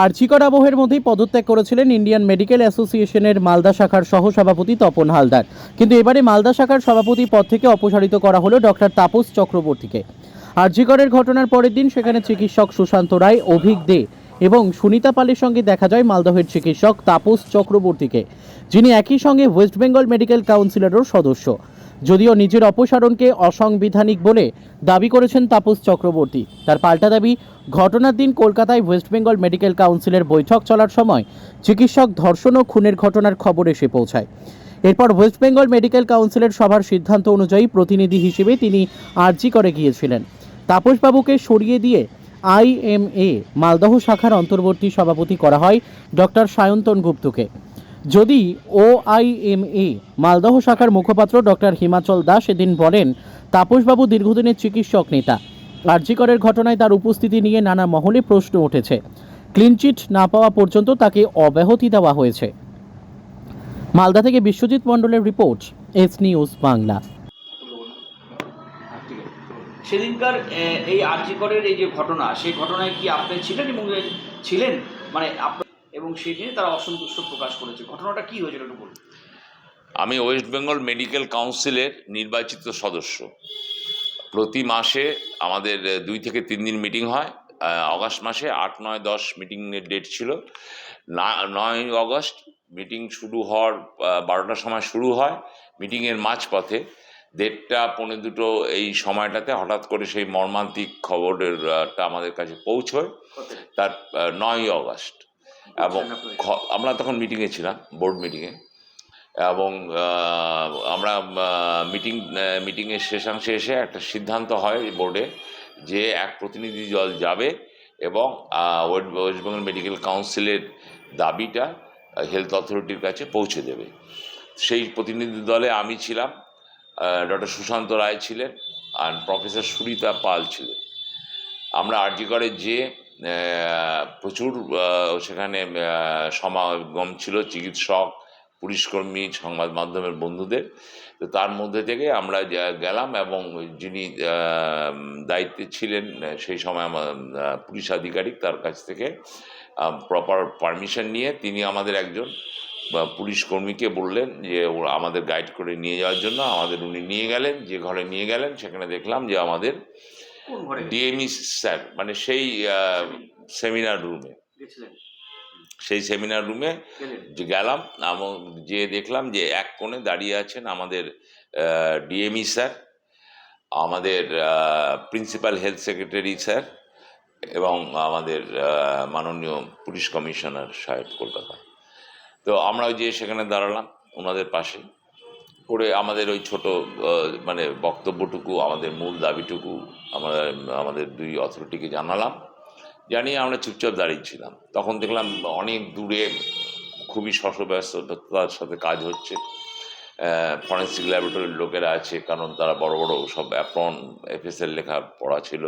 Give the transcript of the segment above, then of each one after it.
আর্চিকর আবহের মধ্যেই পদত্যাগ করেছিলেন ইন্ডিয়ান মেডিকেল অ্যাসোসিয়েশনের মালদা শাখার সহসভাপতি তপন হালদার। কিন্তু এবারে মালদা শাখার সভাপতি পদ থেকে অপসারিত করা হলো ডক্টর তাপস চক্রবর্তীকে। আর্জিকরের ঘটনার পরের দিন সেখানে চিকিৎসক সুশান্ত রায়, অভিক দে এবং সুনিতা পালের সঙ্গে দেখা যায় মালদহের চিকিৎসক তাপস চক্রবর্তীকে, যিনি একই সঙ্গে ওয়েস্ট বেঙ্গল মেডিকেল কাউন্সিলেরও সদস্য। যদিও নিজের অপসারণকে অসাংবিধানিক বলে দাবি করেছেন তাপস চক্রবর্তী। তার পাল্টা দাবি, ঘটনার দিন কলকাতায় ওয়েস্ট বেঙ্গল মেডিকেল কাউন্সিলের বৈঠক চলার সময় চিকিৎসক ধর্ষণ ও খুনের ঘটনার খবর এসে পৌঁছায়। এরপর ওয়েস্ট বেঙ্গল মেডিকেল কাউন্সিলের সভার সিদ্ধান্ত অনুযায়ী প্রতিনিধি হিসেবে তিনি আর্জি করে গিয়েছিলেন। তাপসবাবুকে সরিয়ে দিয়ে আইএমএ মালদহ শাখার অন্তর্বর্তী সভাপতি করা হয় ডক্টর সায়ন্তন গুপ্তকে। যদি ওআইএমএ মালদহ শাখার মুখপাত্র ডক্টর হিমাচল দাস এদিন বলেন, তাপসবাবু দীর্ঘদিনের চিকিৎসক নেতা। আর্জিকরের ঘটনায় তার উপস্থিতি নিয়ে নানা মহলে প্রশ্ন উঠেছে। ক্লিনচিট না পাওয়া পর্যন্ত তাকে অব্যাহতি দেওয়া হয়েছে। মালদা থেকে বিশ্বজিৎ মণ্ডলের রিপোর্ট, এস নিউজ বাংলা। সেদিনকার এই আর্যিকরের এই যে ঘটনা, সেই ঘটনায় কি আপনি ছিলেন এবং ছিলেন? মানে আপনার এবং সেই নিয়ে তারা অসন্তুষ্ট প্রকাশ করেছে। ঘটনাটা কি হয়েছিল একটু বলুন। আমি ওয়েস্ট বেঙ্গল মেডিকেল কাউন্সিলের নির্বাচিত সদস্য। প্রতি মাসে আমাদের দুই থেকে তিন দিন মিটিং হয়। অগাস্ট মাসে আট নয় দশ মিটিংয়ের ডেট ছিল। না নয় অগস্ট মিটিং শুরু হওয়ার বারোটার সময় শুরু হয় মিটিংয়ের মাঝপথে। দেড়টা পৌনে দুটো এই সময়টাতে হঠাৎ করে সেই মর্মান্তিক খবরের আহ, আমাদের কাছে পৌঁছয়। তার নয়ই অগস্ট। এবং আমরা তখন মিটিংয়ে ছিলাম বোর্ড মিটিংয়ে এবং আমরা মিটিং মিটিংয়ের শেষাংশে এসে একটা সিদ্ধান্ত হয় বোর্ডে যে এক প্রতিনিধি দল যাবে এবং ওয়েস্ট বেঙ্গল মেডিকেল কাউন্সিলের দাবিটা হেলথ অথরিটির কাছে পৌঁছে দেবে। সেই প্রতিনিধি দলে আমি ছিলাম ডক্টর সুশান্ত রায় ছিলেন আর প্রফেসর সুরিতা পাল ছিলেন। আমরা আরজিগড়ে যে আহ, প্রচুর সেখানে সমাগম ছিল, চিকিৎসক, পুলিশকর্মী, সংবাদ মাধ্যমের বন্ধুদের। তো তার মধ্যে থেকে আমরা গেলাম এবং যিনি দায়িত্বে ছিলেন, সেই সময় আমার পুলিশ আধিকারিক তার কাছ থেকে প্রপার পারমিশন নিয়ে তিনি আমাদের একজন পুলিশ কর্মীকে বললেন যে আমাদের গাইড করে নিয়ে যাওয়ার জন্য আমাদের উনি নিয়ে গেলেন, যে ঘরে নিয়ে গেলেন, সেখানে দেখলাম যে আমাদের ডিএমই স্যার মানে সেই সেমিনার। রুমে। সেই সেমিনার রুমে যে গেলাম এবং যে দেখলাম যে এক কোণে দাঁড়িয়ে আছেন আমাদের ডিএমই স্যার আমাদের প্রিন্সিপাল হেলথ সেক্রেটারি স্যার এবং আমাদের মাননীয় পুলিশ কমিশনার সাহেব কলকাতা। তো আমরা ওই যে সেখানে দাঁড়ালাম ওনাদের পাশে করে আমাদের ওই ছোট মানে বক্তব্যটুকু, আমাদের মূল দাবিটুকু আমরা, আমাদের দুই অথরিটিকে জানালাম। জানিয়ে আমরা চুপচাপ দাঁড়িয়েছিলাম তখন দেখলাম অনেক দূরে খুবই শশব্যস্ততার সাথে কাজ হচ্ছে। ফরেন্সিক ল্যাবরেটরির লোকেরা আছে, কারণ তারা বড় বড় সব অ্যাপ্রন এফএসএল লেখা পড়া ছিল।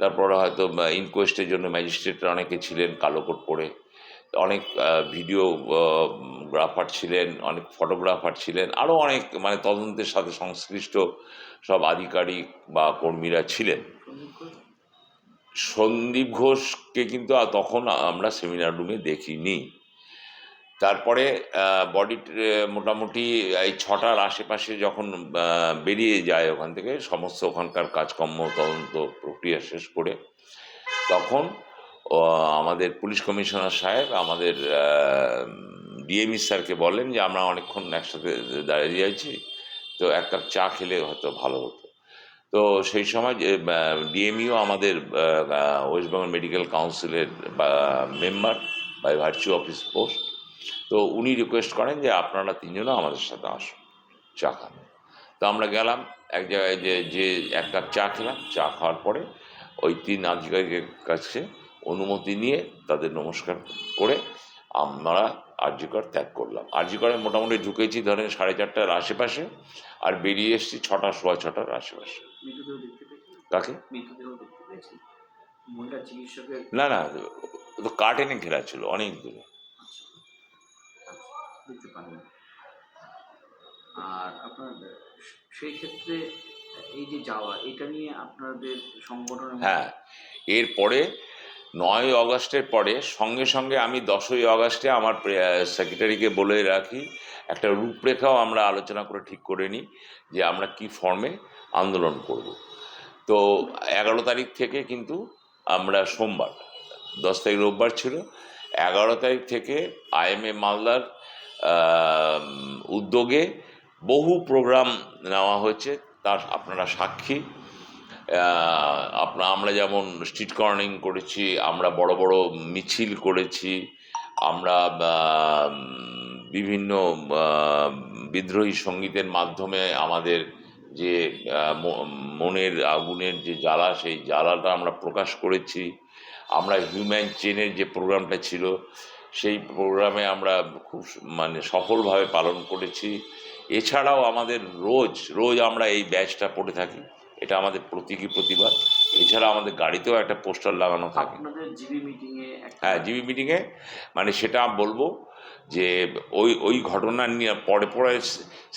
তারপরে হয়তো ইনকোয়েস্টের জন্য ম্যাজিস্ট্রেটরা অনেকে ছিলেন, কালো কোট পরে। অনেক ভিডিও গ্রাফার ছিলেন, অনেক ফটোগ্রাফার ছিলেন আরও অনেক মানে তদন্তের সাথে সংশ্লিষ্ট সব আধিকারিক বা কর্মীরা ছিলেন। সন্দীপ ঘোষকে কিন্তু তখন আমরা সেমিনার রুমে দেখিনি। তারপরে বডি মোটামুটি এই ছটার আশেপাশে যখন বেরিয়ে যায় ওখান থেকে, সমস্ত ওখানকার কাজকর্ম, তদন্ত প্রক্রিয়া শেষ করে, তখন আমাদের পুলিশ কমিশনার সাহেব আমাদের ডিএমই স্যারকে বলেন যে আমরা অনেকক্ষণ একসাথে দাঁড়িয়ে আছি, তো এক কাপ চা খেলে হয়তো ভালো হতো। তো সেই সময় ডিএমইও আমাদের ওয়েস্ট বেঙ্গল মেডিকেল কাউন্সিলের member, by virtue office post. তো উনি রিকোয়েস্ট করেন যে আপনারা তিনজনও আমাদের সাথে আসুন, চা খান। তো আমরা গেলাম, এক জায়গায় যে যে এক কাপ চা খেলাম, চা খাওয়ার পরে ওই তিন আধিকারিকের কাছে অনুমতি নিয়ে তাদের নমস্কার করে আমরা আরজিকর ত্যাগ করলাম। আরজিকরে মোটামুটি ঢুকেছি ধরেন সাড়ে চারটার আশেপাশে আর বেরিয়ে এসেছি ছটা সোয়া ছটার আশেপাশে। কাকে? না না তো কার্টেনে ঘেরা ছিল অনেক দূরে। আচ্ছা, আর আপনার সেই ক্ষেত্রে এই যে যাওয়া এটা নিয়ে আপনাদের সংগঠনের মধ্যে- হ্যাঁ এরপরে নয় অগস্টের পরে সঙ্গে সঙ্গে আমি দশই অগস্টে আমার সেক্রেটারিকে বলে রাখি, একটা রূপরেখাও আমরা আলোচনা করে ঠিক করে নিই যে আমরা কি ফর্মে আন্দোলন করব। তো এগারো তারিখ থেকে কিন্তু আমরা সোমবার, দশ তারিখ রোববার ছিল, এগারো তারিখ থেকে আইএমএ মালদার উদ্যোগে বহু প্রোগ্রাম নেওয়া হয়েছে, তার আপনারা সাক্ষী। আহ, আপনা আমরা যেমন স্ট্রিট কর্নিং করেছি আমরা বড় বড় মিছিল করেছি আমরা বিভিন্ন বিদ্রোহী সঙ্গীতের মাধ্যমে আমাদের যে মনের আগুনের যে জ্বালা সেই জ্বালাটা আমরা প্রকাশ করেছি। আমরা হিউম্যান চেনের যে প্রোগ্রামটা ছিল সেই প্রোগ্রামে আমরা খুব মানে সফলভাবে পালন করেছি। এছাড়াও আমাদের রোজ রোজ আমরা এই ব্যাচটা পড়ে থাকি। এটা আমাদের প্রতীকী প্রতিবাদ। এছাড়া আমাদের গাড়িতেও একটা পোস্টার লাগানো থাকে। হ্যাঁ জিবি মিটিংয়ে মানে সেটা বলব যে ওই ওই ঘটনা নিয়ে পরে পরে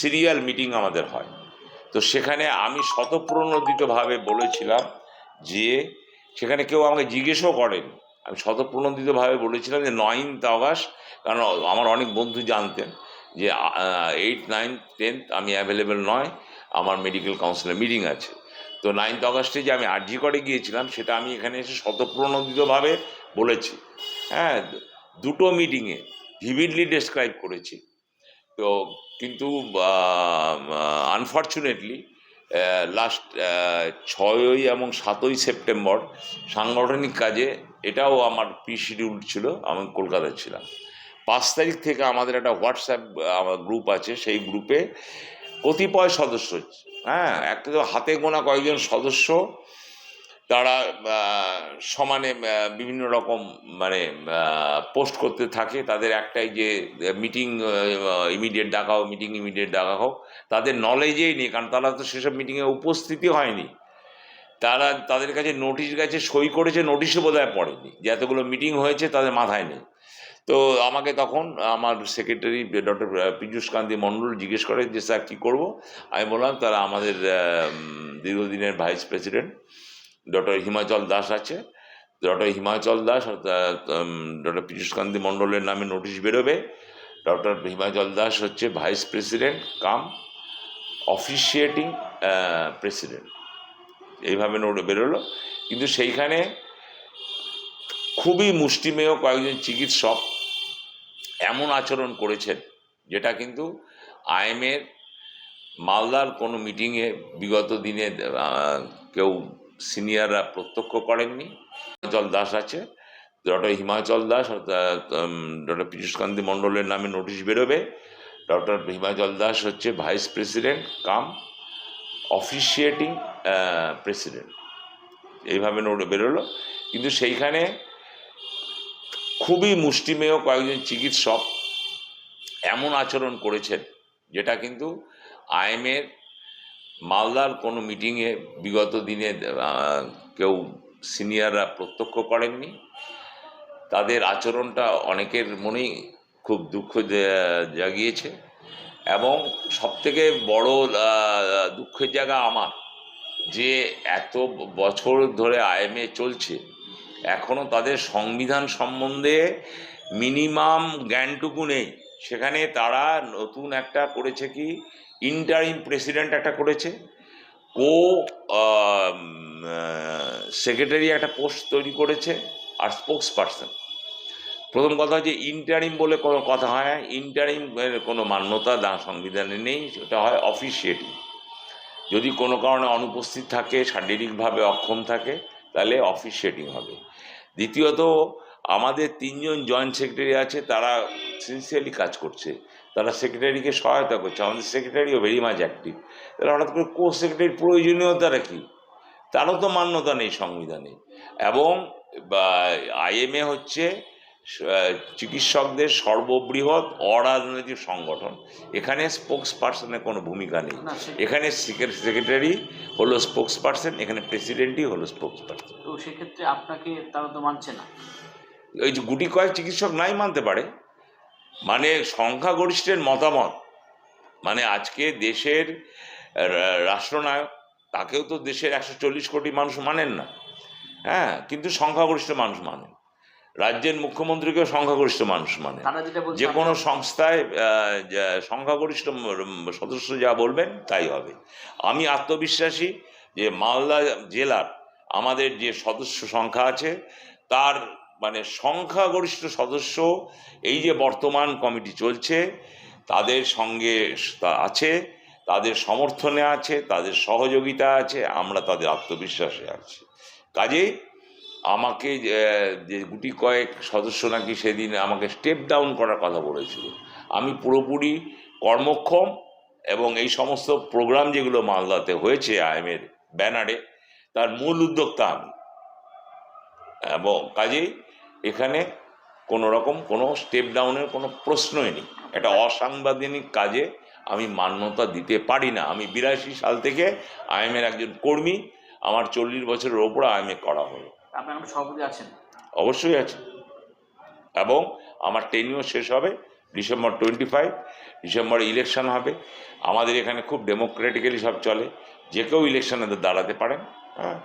সিরিয়াল মিটিং আমাদের হয়। তো সেখানে আমি শতপ্রণোদিতভাবে বলেছিলাম যে সেখানে কেউ আমাকে জিজ্ঞেসও করেন। আমি শতপ্রণোদিতভাবে বলেছিলাম যে নয়ন্থ অগাস্ট কারণ আমার অনেক বন্ধু জানতেন যে এইট নাইন টেন্থ আমি অ্যাভেলেবেল নয়। আমার মেডিকেল কাউন্সিলের মিটিং আছে। তো নাইন্থ অগাস্টে যে আমি আরজি করে গিয়েছিলাম, সেটা আমি এখানে এসে শতপ্রণোদিতভাবে বলেছি। হ্যাঁ দুটো মিটিংয়ে ভিভিডলি ডেসক্রাইব করেছি। তো কিন্তু আনফর্চুনেটলি লাস্ট ছয়ই এবং সাতই সেপ্টেম্বর সাংগঠনিক কাজে এটাও আমার প্রি শিডিউল ছিল, আমি কলকাতায় ছিলাম। পাঁচ তারিখ থেকে আমাদের একটা হোয়াটসঅ্যাপ আমার গ্রুপ আছে, সেই গ্রুপে কতিপয় সদস্য। হ্যাঁ একটা হাতে গোনা কয়েকজন সদস্য, তারা সমানে বিভিন্ন রকম মানে পোস্ট করতে থাকে। তাদের একটাই যে, মিটিং ইমিডিয়েট ডাকা হোক, মিটিং ইমিডিয়েট ডাকা হোক, তাদের নলেজেই নেই, কারণ তারা তো সেসব মিটিংয়ে উপস্থিতি হয়নি। তারা, তাদের কাছে নোটিশ গেছে, সই করেছে নোটিশও বোধহয় পড়েনি। যে এতগুলো মিটিং হয়েছে, তাদের মাথায় নেই। তো আমাকে তখন আমার সেক্রেটারি ডক্টর পীযূষ কান্তি মণ্ডল জিজ্ঞেস করে যে, স্যার, কী করব? আমি বললাম, তারা আমাদের দীর্ঘদিনের vice president doctor Himachal Das আছে। ডক্টর হিমাচল দাস ডক্টর পীযূষ কান্তি মণ্ডলের নামে নোটিশ বেরোবে। ডক্টর হিমাচল দাস হচ্ছে vice president cum officiating president এইভাবে নোট বেরোলো। কিন্তু সেইখানে খুবই মুষ্টিমেয় কয়েকজন চিকিৎসক এমন আচরণ করেছেন যেটা কিন্তু আইএমের মালদার কোনো মিটিংয়ে বিগত দিনে কেউ সিনিয়ররা প্রত্যক্ষ করেননি। হিমাচল দাস আছে, ডক্টর হিমাচল দাস ডক্টর পীযূষকান্তি মণ্ডলের নামে নোটিশ বেরোবে। ডক্টর হিমাচল দাস হচ্ছে vice president, cum officiating president. এইভাবে নোট বেরোলো। কিন্তু সেইখানে খুবই মুষ্টিমেয় কয়েকজন চিকিৎসক এমন আচরণ করেছেন, যেটা কিন্তু আইএমের মালদার কোনো মিটিংয়ে বিগত দিনে কেউ সিনিয়ররা প্রত্যক্ষ করেননি। তাদের আচরণটা অনেকের মনেই খুব দুঃখ জাগিয়েছে এবং সবথেকে বড় দুঃখের জায়গা আমার যে এত বছর ধরে আইএমএ চলছে এখনও তাদের সংবিধান সম্বন্ধে মিনিমাম জ্ঞানটুকু নেই। সেখানে তারা নতুন একটা করেছে কি ইন্টারিম প্রেসিডেন্ট একটা করেছে। কো সেক্রেটারি একটা পোস্ট তৈরি করেছে আর স্পোক্স পার্সন প্রথম কথা হচ্ছে ইন্টারিম বলে কোনো কথা হয় ইন্টারিম কোনো মান্যতা দা সংবিধানে নেই, সেটা হয় অফিসিয়েটিং যদি কোনো কারণে অনুপস্থিত থাকে, শারীরিকভাবে অক্ষম থাকে তাহলে অফিস সেটিং হবে। দ্বিতীয়ত, আমাদের তিনজন জয়েন্ট সেক্রেটারি আছে, তারা সিনসিয়ারলি কাজ করছে। তারা সেক্রেটারিকে সহায়তা করছে। আমাদের সেক্রেটারিও ভেরি মাছ অ্যাক্টিভ তাহলে হঠাৎ করে কো সেক্রেটারির প্রয়োজনীয়তাটা কী? তারও তো মান্যতা নেই সংবিধানে। এবং আইএমএ হচ্ছে চিকিৎসকদের সর্ববৃহৎ অরাজনৈতিক সংগঠন। এখানে স্পোক্স পার্সনের কোনো ভূমিকা নেই। এখানে সেক্রেটারি হলো স্পোক্স পার্সন এখানে প্রেসিডেন্টই হলো স্পোক্স পার্সন তো সেক্ষেত্রে আপনাকে তারা তো মানছে না। ওই যে গুটি কয়েক চিকিৎসক নাই মানতে পারে। মানে সংখ্যাগরিষ্ঠের মতামত। মানে আজকে দেশের রাষ্ট্রনায়ক তাকেও তো দেশের একশো চল্লিশ কোটি মানুষ মানেন না। হ্যাঁ কিন্তু সংখ্যাগরিষ্ঠ মানুষ মানে রাজ্যের মুখ্যমন্ত্রীকেও সংখ্যাগরিষ্ঠ মানুষ মানে। যে কোনো সংস্থায় সংখ্যাগরিষ্ঠ সদস্য যা বলবেন তাই হবে। আমি আত্মবিশ্বাসী যে মালদা জেলার আমাদের যে সদস্য সংখ্যা আছে তার মানে সংখ্যাগরিষ্ঠ সদস্য এই যে বর্তমান কমিটি চলছে তাদের সঙ্গে তা আছে তাদের সমর্থনে আছে তাদের সহযোগিতা আছে আমরা তাদের আত্মবিশ্বাসে আছি। কাজেই আমাকে যে- গুটি কয়েক সদস্য নাকি সেদিন আমাকে স্টেপ ডাউন করার কথা বলেছিল। আমি পুরোপুরি কর্মক্ষম এবং এই সমস্ত প্রোগ্রাম যেগুলো মালদাতে হয়েছে আইএমের ব্যানারে, তার মূল উদ্যোক্তা আমি। এবং কাজেই এখানে কোনো রকম কোনো স্টেপ ডাউনের কোনো প্রশ্নই নেই। একটা অসাংবিধানিক কাজে আমি মান্যতা দিতে পারি না। আমি বিরাশি সাল থেকে আইএমের একজন কর্মী, আমার চল্লিশ বছরের ওপর আইএমএ করা হলো। আপনার সভাপতি আছেন? অবশ্যই আছে। এবং আমার টেনিও শেষ হবে ডিসেম্বর টোয়েন্টি ফাইভ ডিসেম্বরে ইলেকশন হবে। আমাদের এখানে খুব ডেমোক্রেটিক্যালি সব চলে। যে কেউ ইলেকশনে দাঁড়াতে পারেন হ্যাঁ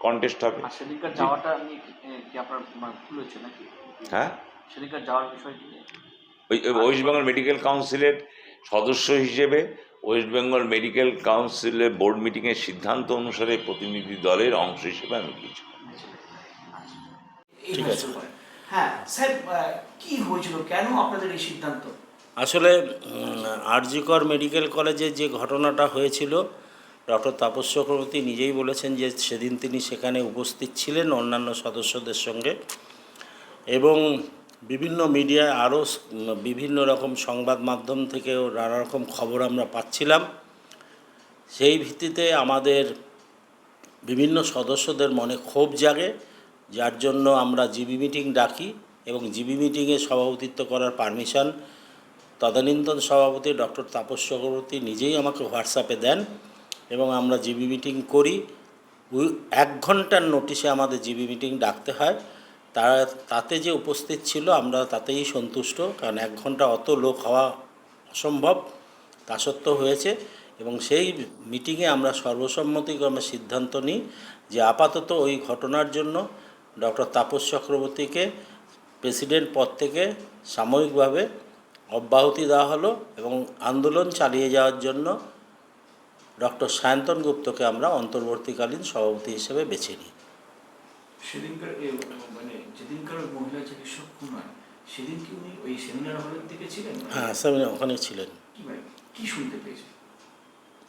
কন্টেস্ট হবে। মানে হ্যাঁ? ওই ওয়েস্ট বেঙ্গল মেডিকেল কাউন্সিলের সদস্য হিসেবে ওয়েস্ট বেঙ্গল মেডিকেল কাউন্সিলের বোর্ড মিটিংয়ের সিদ্ধান্ত অনুসারে প্রতিনিধি দলের অংশ হিসেবে আমি গিয়েছি ঠিক আছে। হ্যাঁ স্যার কি হয়েছিল? কেন আপনাদের এই সিদ্ধান্ত? আসলে আরজিকর মেডিকেল কলেজে যে ঘটনাটা হয়েছিল ডক্টর তাপস চক্রবর্তী নিজেই বলেছেন যে সেদিন তিনি সেখানে উপস্থিত ছিলেন অন্যান্য সদস্যদের সঙ্গে এবং বিভিন্ন মিডিয়ায় আরও বিভিন্ন রকম সংবাদ মাধ্যম থেকেও নানা রকম খবর আমরা পাচ্ছিলাম। সেই ভিত্তিতে আমাদের বিভিন্ন সদস্যদের মনে ক্ষোভ জাগে। যার জন্য আমরা জিবি মিটিং ডাকি এবং জিবি মিটিংয়ে সভাপতিত্ব করার পারমিশন তদানীন্তন সভাপতি ডক্টর তাপস চক্রবর্তী নিজেই আমাকে হোয়াটসঅ্যাপে দেন এবং আমরা জিবি মিটিং করি। এক ঘণ্টার নোটিশে আমাদের জিবি মিটিং ডাকতে হয়। তারা, তাতে যে উপস্থিত ছিল আমরা তাতেই সন্তুষ্ট কারণ এক ঘণ্টা অত লোক হওয়া অসম্ভব, তা সত্ত্বেও হয়েছে এবং সেই মিটিংয়ে আমরা সর্বসম্মতিক্রমে সিদ্ধান্ত নিই যে আপাতত ওই ঘটনার জন্য ডক্টর তাপস চক্রবর্তীকে প্রেসিডেন্ট পদ থেকে সাময়িকভাবে অব্যাহতি দেওয়া হলো এবং আন্দোলন চালিয়ে যাওয়ার জন্য ডক্টর সায়ন্তন গুপ্তকে আমরা অন্তর্বর্তীকালীন সভাপতি হিসেবে বেছে নিই। সেদিনকার মানে যেদিনকার মহিলা চিকিৎসক হয় সেদিন কি উনি ওই সেমিনার হলের দিকে ছিলেন? হ্যাঁ স্যার ওখানে ছিলেন। কি শুনতে পেয়েছে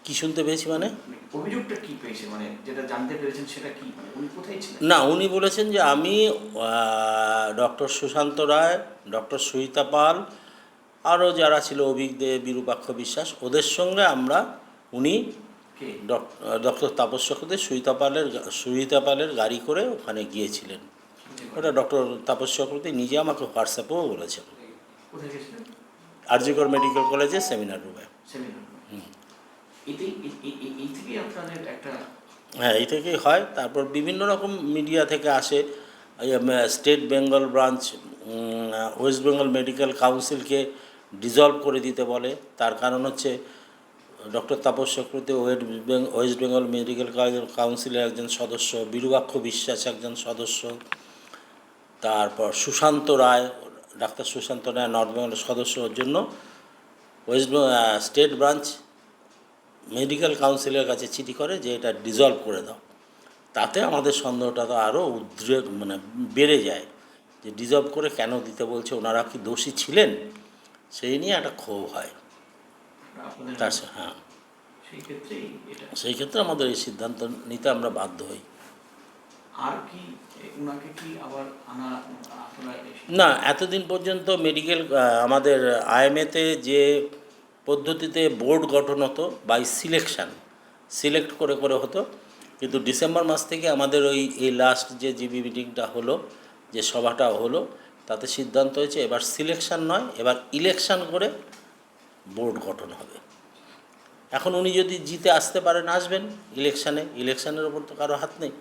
কি শুনতে পেয়েছি মানে? অভিযোগটা কি পেয়েছে? মানে যেটা জানতে পেরেছেন সেটা কি? মানে উনি কোথায় ছিলেন? না উনি বলেছেন যে আমি ডক্টর সুশান্ত রায় ডক্টর সুহিতা পাল আরও যারা ছিল অভিজ্ঞ বিরূপাক্ষ বিশ্বাস ওদের সঙ্গে আমরা উনি ডক্টর তাপস চক্রবর্তী সুহিতা পালের সুহিতা পালের গাড়ি করে ওখানে গিয়েছিলেন। ওটা ডক্টর তাপস চক্রবর্তী নিজে আমাকে হোয়াটসঅ্যাপেও বলেছেন। গেছিলেন মেডিকেল কলেজে সেমিনার রুমে। সেমিনার হ্যাঁ এই থেকেই হয়। তারপর বিভিন্ন রকম মিডিয়া থেকে আসে। State Bengal branch West Bengal medical কাউন্সিলকে dissolve করে দিতে বলে। তার কারণ হচ্ছে doctor Tapas Chakraborty West Beng- West Bengal medical কাউন্সিলের একজন সদস্য বিরূপাক্ষ বিশ্বাস একজন সদস্য। তারপর সুশান্ত রায়, ডাক্তার সুশান্ত রায় নর্থ বেঙ্গলের সদস্য। জন্য ওয়েস্ট স্টেট ব্রাঞ্চ মেডিকেল কাউন্সিলের কাছে চিঠি করে যে এটা ডিজলভ করে দাও। তাতে আমাদের সন্দেহটা তো আরও উদ্রেক মানে বেড়ে যায় যে ডিজলভ করে কেন দিতে বলছে ওনারা কি দোষী ছিলেন? সেই নিয়ে একটা ক্ষোভ হয়। তার হ্যাঁ। সেই ক্ষেত্রে আমাদের এই সিদ্ধান্ত নিতে আমরা বাধ্য হই। আর কি কি আবার আনা না এতদিন পর্যন্ত মেডিকেল আমাদের আইএমএতে যে পদ্ধতিতে বোর্ড গঠন হতো বাই সিলেকশান সিলেক্ট করে করে হতো। কিন্তু ডিসেম্বর মাস থেকে আমাদের ওই, এই লাস্ট যে জিবি মিটিংটা হলো, যে সভাটা হলো, তাতে সিদ্ধান্ত হয়েছে এবার সিলেকশান নয়, এবার ইলেকশান করে বোর্ড গঠন হবে। এখন উনি যদি জিতে আসতে পারেন, আসবেন ইলেকশানে ইলেকশানের ওপর তো কারও হাত নেই।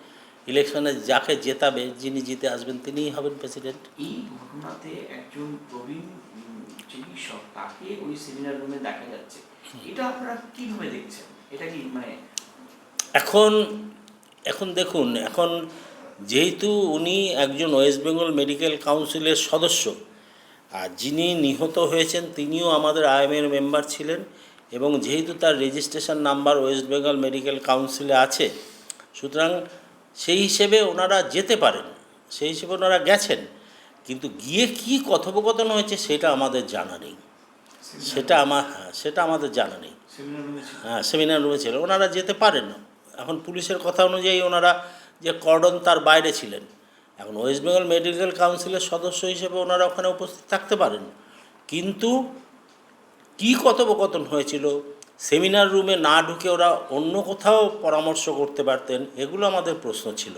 ইলেকশনে যাকে জেতাবে, যিনি জিতে আসবেন, তিনিই হবেন প্রেসিডেন্ট এই ঘটনাতে একজন প্রবীণ চিকিৎসক তাকে ওই সেমিনার রুমে দেখা যাচ্ছে। এটা আপনারা কীভাবে দেখছেন? এটা কি মানে এখন এখন দেখুন, এখন যেহেতু উনি একজন ওয়েস্ট বেঙ্গল মেডিকেল কাউন্সিলের সদস্য, আর যিনি নিহত হয়েছেন, তিনিও আমাদের আইএমের মেম্বার ছিলেন এবং যেহেতু তার registration number West Bengal medical কাউন্সিলে আছে, সুতরাং সেই হিসেবে ওনারা যেতে পারেন, সেই হিসেবে ওনারা গেছেন। কিন্তু গিয়ে কি কথোপকথন হয়েছে সেটা আমাদের জানা নেই। সেটা আমার হ্যাঁ সেটা আমাদের জানা নেই। হ্যাঁ সেমিনার রুমে ছিল। ওনারা যেতে পারেন না। এখন পুলিশের কথা অনুযায়ী ওনারা যে কর্ডন তার বাইরে ছিলেন। এখন ওয়েস্ট বেঙ্গল মেডিকেল কাউন্সিলের সদস্য হিসেবে ওনারা ওখানে উপস্থিত থাকতে পারেন। কিন্তু কী কথোপকথন হয়েছিল? সেমিনার রুমে না ঢুকে ওরা অন্য কোথাও পরামর্শ করতে পারতেন এগুলো আমাদের প্রশ্ন ছিল।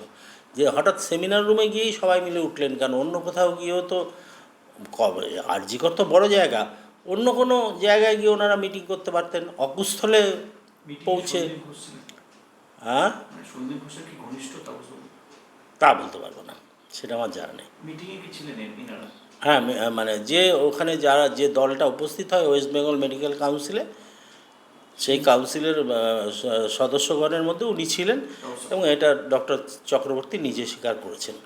যে হঠাৎ সেমিনার রুমে গিয়েই সবাই মিলে উঠলেন কেন? অন্য কোথাও গিয়েও তো কবে আরজিকর তো বড় জায়গা। অন্য কোনো জায়গায় গিয়ে ওনারা মিটিং করতে পারতেন? অকুস্থলে পৌঁছে হ্যাঁ? তাপস তা বলতে পারব না সেটা আমার জানা নেই। হ্যাঁ মানে যে ওখানে যারা যে দলটা উপস্থিত হয় ওয়েস্ট বেঙ্গল মেডিকেল কাউন্সিলে সেই কাউন্সিলের সদস্যগণের মধ্যে উনি ছিলেন এবং এটা ডক্টর চক্রবর্তী নিজে স্বীকার করেছেন।